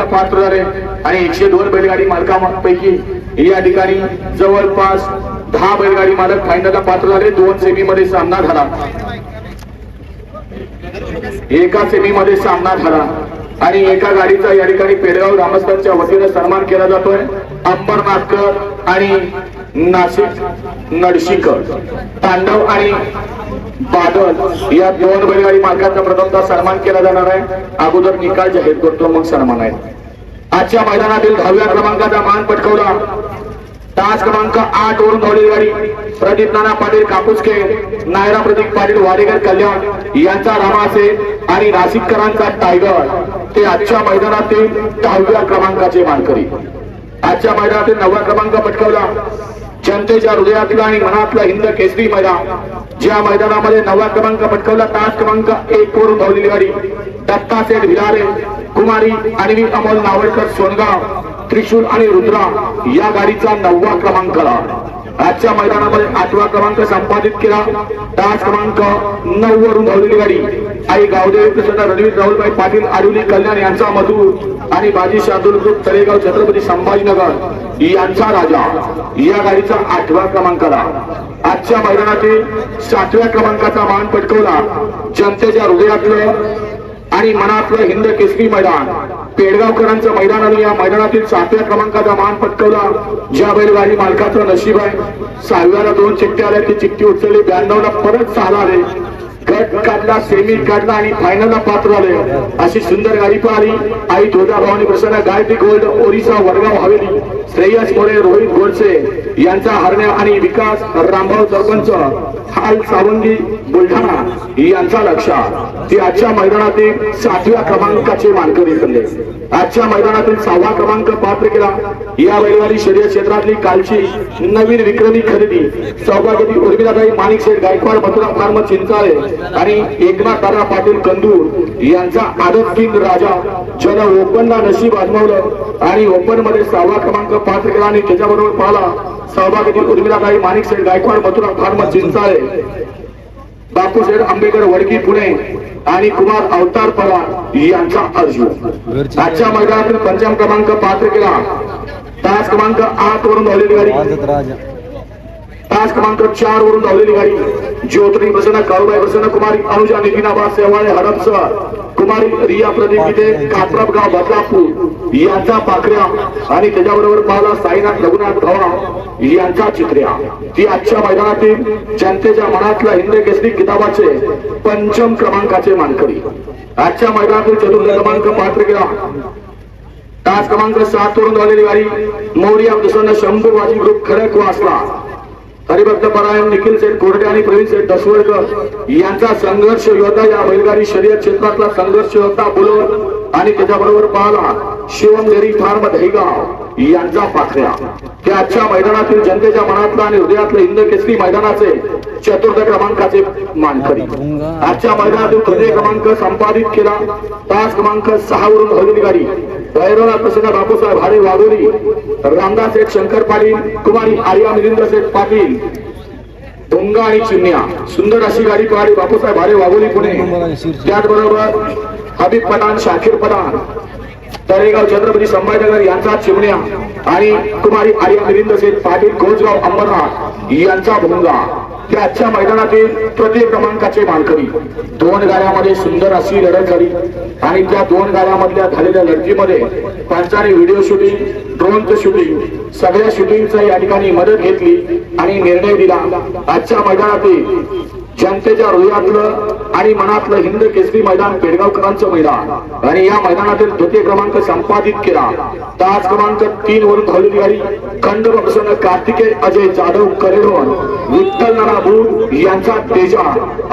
फायनलला पात्र झाले आणि एकशे दोन बैलगाडी मालकांपैकी या ठिकाणी जवळपास दहा बैलगाडी मालक फायनलला पात्र झाले. दोन सेमी मध्ये सामना झाला. एका सेमी मध्ये सामना झाला आणि एका गाडीचा या ठिकाणी पेडगाव ग्रामस्थांच्या वतीने सन्मान केला जातोय. अंबरनाथकर आणि नाशिक नडशीकर. तांडव आणि बादल या दोन बैलगाडी मालकांचा प्रथमतः सन्मान केला जाणार आहे. अगोदर निकाल जाहीर करतो मग सन्मान आहे. आजच्या मैदानातील दहाव्या क्रमांकाचा मान पटकवला. तास क्रमांक आठ वरून धावलेली गाडी. प्रदीप नाना पाटील कापूसके नायरा प्रदीप पाटील वाडेकर कल्याण यांचा रामा असेल आणि नाशिककरांचा टायगर. ते आजच्या मैदानातील दहाव्या क्रमांकाचे मानकरी. आजच्या मैदानातील नववा क्रमांक पटकवला. जनतेच्या हृदयातील आणि मनातला हिंद केसरी मैदान. ज्या मैदानामध्ये नववा क्रमांक पटकवला तास क्रमांक एक वरून धावलेली गाडी दत्ता सेठ भिलारे कुमारी आणि अमोल नावडकर सोनगाव त्रिशूल आणि रुद्रा या गाडीचा नववा क्रमांक आला. आजच्या मैदानामध्ये आठवा क्रमांक संपादित केला. तास क्रमांक नऊ वरून धावलेली गाडी. आई गावदेवी प्रसन्न रणवीर राहुलभाई पाटील आडुली कल्याण यांचा मधू आणि बाजी शार्दूल ग्रुप तळेगाव छत्रपती संभाजीनगर यांचा राजा. या गाडीचा आठवा क्रमांकाला. आजच्या मैदानातील सातव्या क्रमांकाचा मान पटकवला जनतेच्या हृदयातलं आणि मनातलं हिंद केसरी मैदान. पेडगावकरांचं मैदान आणि या मैदानातील सातव्या क्रमांकाचा मान पटकवला. ज्या बैलगाडी मालकाचं नशीब आहे. सहाव्याला दोन चिठ्ठ्या आल्या. ती चिठ्ठी उचलली. ब्याण्णवला परत सहाला आले. गट काढला सेमी काढला आणि फायनलला पात्र आले. अशी सुंदर गाडी पाहिली. आई तुळजा भवानी प्रसन्न गायत्री गोल्ड ओरिसा वडगाव हवेली. श्रेयस मोरे रोहित गोडसे यांचा हरण्या आणि विकास रामभाऊ सरपंच. हाल सावंगी बुलढाणा यांचा लक्षात. ती आजच्या मैदानातील सातव्या क्रमांकाचे मानकरी ठरले. आजच्या मैदानातील सहावा क्रमांक पात्र केला या बैलगाडी शरीर क्षेत्रातली कालची नवीन विक्रमी खरेदी. सौभाग्यवती उर्मिलाताई माणिक शेठ गायकवाड मथुरा फार्म चिंचाळे आणि एकनाथ दादा पाटील कंदूर यांचा आदत किंग राजा. ज्यानं ओपनला नशीब आजमावलं आणि ओपनमध्ये सहावा क्रमांक पात्र केला आणि त्याच्याबरोबर पाहिला सौभाग्यवती उर्मिलाताई माणिक शेठ गायकवाड मथुरा फार्म चिंचाळे. बापूशेठ आंबेडकर वडकी पुणे आणि कुमार अवतार पवार यांचा अर्जुन आजच्या मैदानातील पंचम क्रमांक पात्र केला. तास क्रमांक आठ वरून धावलेली गाडी तास क्रमांक चार वरून धावलेली गाडी. ज्योतिरी प्रसन्न काळूबाई प्रसन्न कुमारी अनुजा नितीनाबा सेवाळे हडपसर. कुमारी रिया प्रदीप इथे कात्रपगाव बदलापूर. यांचा पाखऱ्या आणि त्याच्याबरोबर पाहिला साईनाथ रघुनाथ धवा यांचा चित्र्या. ती आजच्या मैदानातील जनतेच्या मनातल्या हिंद केसरी किताबाचे पंचम क्रमांकाचे मानकरी. आजच्या मैदानातील चतुर्थ क्रमांक पात्र केला तास क्रमांक सात वरून झालेली गाडी. Maurya Prasanna Shambhu Vaji group Khadakwasla. हरिभक्त परायण निखिल सेठ कोरडे आणि प्रवीण सेठ दसवडकर यांचा संघर्ष योद्धा या बैलगाडी शर्यत क्षेत्रातला संघर्ष योद्धा बुलवर आणि त्याच्याबरोबर पाहला. शिवम फार्म दहीगाव यांचा पाखऱ्या. ते आजच्या मैदानातील जनतेच्या मनातला आणि हृदयातलं हिंद केसरी मैदानाचे चतुर्थ क्रमांकाचे मानकरी. आजच्या मैदानातील तृतीय क्रमांक संपादित केला. तास क्रमांक सहा वरून धावलेली गाडी. भैरवनाथ प्रसन्न बापूसाहेब भाडे वाघोरी रामदास शेठ शंकर पाटील कुमारी आर्या मिलिंद्र शेठ पाटील डोंगा आणि चिमण्या. सुंदर अशी गाडी पाहिली बापूसाहेब भाडे वाघोली पुणे. त्याचबरोबर हबीब पठाण शाकीर पठाण तळेगाव छत्रपती संभाजीनगर यांचा चिमण्या आणि कुमारी आर्या मिलिंद पाटील घोजगाव अंबरनाथ यांचा भोंगा. त्या आजच्या मैदानातील तृतीय क्रमांकाचे मानकरी. दोन गाड्यामध्ये सुंदर अशी लढत झाली आणि त्या दोन गाड्यामधल्या झालेल्या लढतीमध्ये पंचाने व्हिडिओ शूटिंग ड्रोनचं शूटिंग सगळ्या शूटिंगचा या ठिकाणी मदत घेतली आणि निर्णय दिला. आजच्या मैदानातील जनतेच्या हृदयातलं आणि मनातलं हिंद केसरी मैदान पेडगावकरांचं मैदान. आणि या मैदानातील द्वितीय क्रमांक संपादित केला. तास क्रमांक तीन वरून धावलेली गाडी खंडव प्रसन्न कार्तिकेय अजय जाधव करेडोन विठ्ठल नाना भूत यांचा तेजा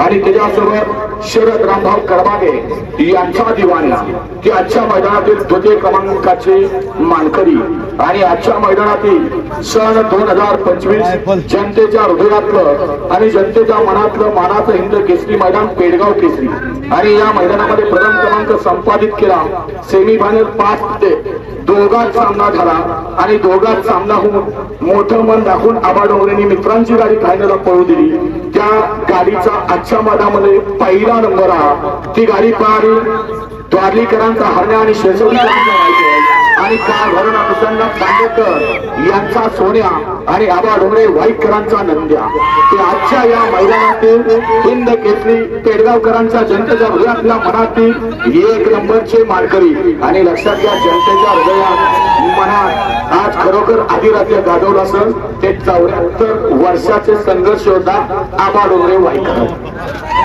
आणि त्याच्यासोबत शरद रामभाऊ करबागे यांचा दिवाणा. ते आजच्या मैदानातील द्वितीय क्रमांकाचे मानकरी. आणि आजच्या मैदानातील सन दोन हजार पंचवीस जनतेच्या हृदयातलं आणि जनतेच्या मनातलं मानाचं हिंद केसरी मैदान पेडगाव केसरी. आणि या मैदानामध्ये प्रथम क्रमांक संपादित केला सेमी फायनल पाच ते दोघात सामना झाला. आणि दोघात सामना होऊन मोठं मन दाखवून आबा डोंगरेंनी मित्रांची गाडी फायनलला पळू दिली. त्या गाडीचा आजच्या मधामध्ये पहिला नंबर हा. ती गाडी पाहिली द्वारलीकरांचा हरण्या आणि शेषवडी आणि काय वरुणा प्रसन्न पांडेकर यांचा सोन्या आणि आबा डोंगरे वाईकरांचा नंद्या. ते आजच्या या मैदानातील हिंद केसरी पेडगावकरांच्या जनतेच्या हृदयातल्या मनातील एक नंबरचे मानकरी. आणि लक्षात घ्या जनतेच्या हृदयात मनात आज खरोखर आदिराज्य गाजवलं असेल ते चौऱ्याहत्तर वर्षाचे संघर्ष होता आबा डोंगरे वाईकर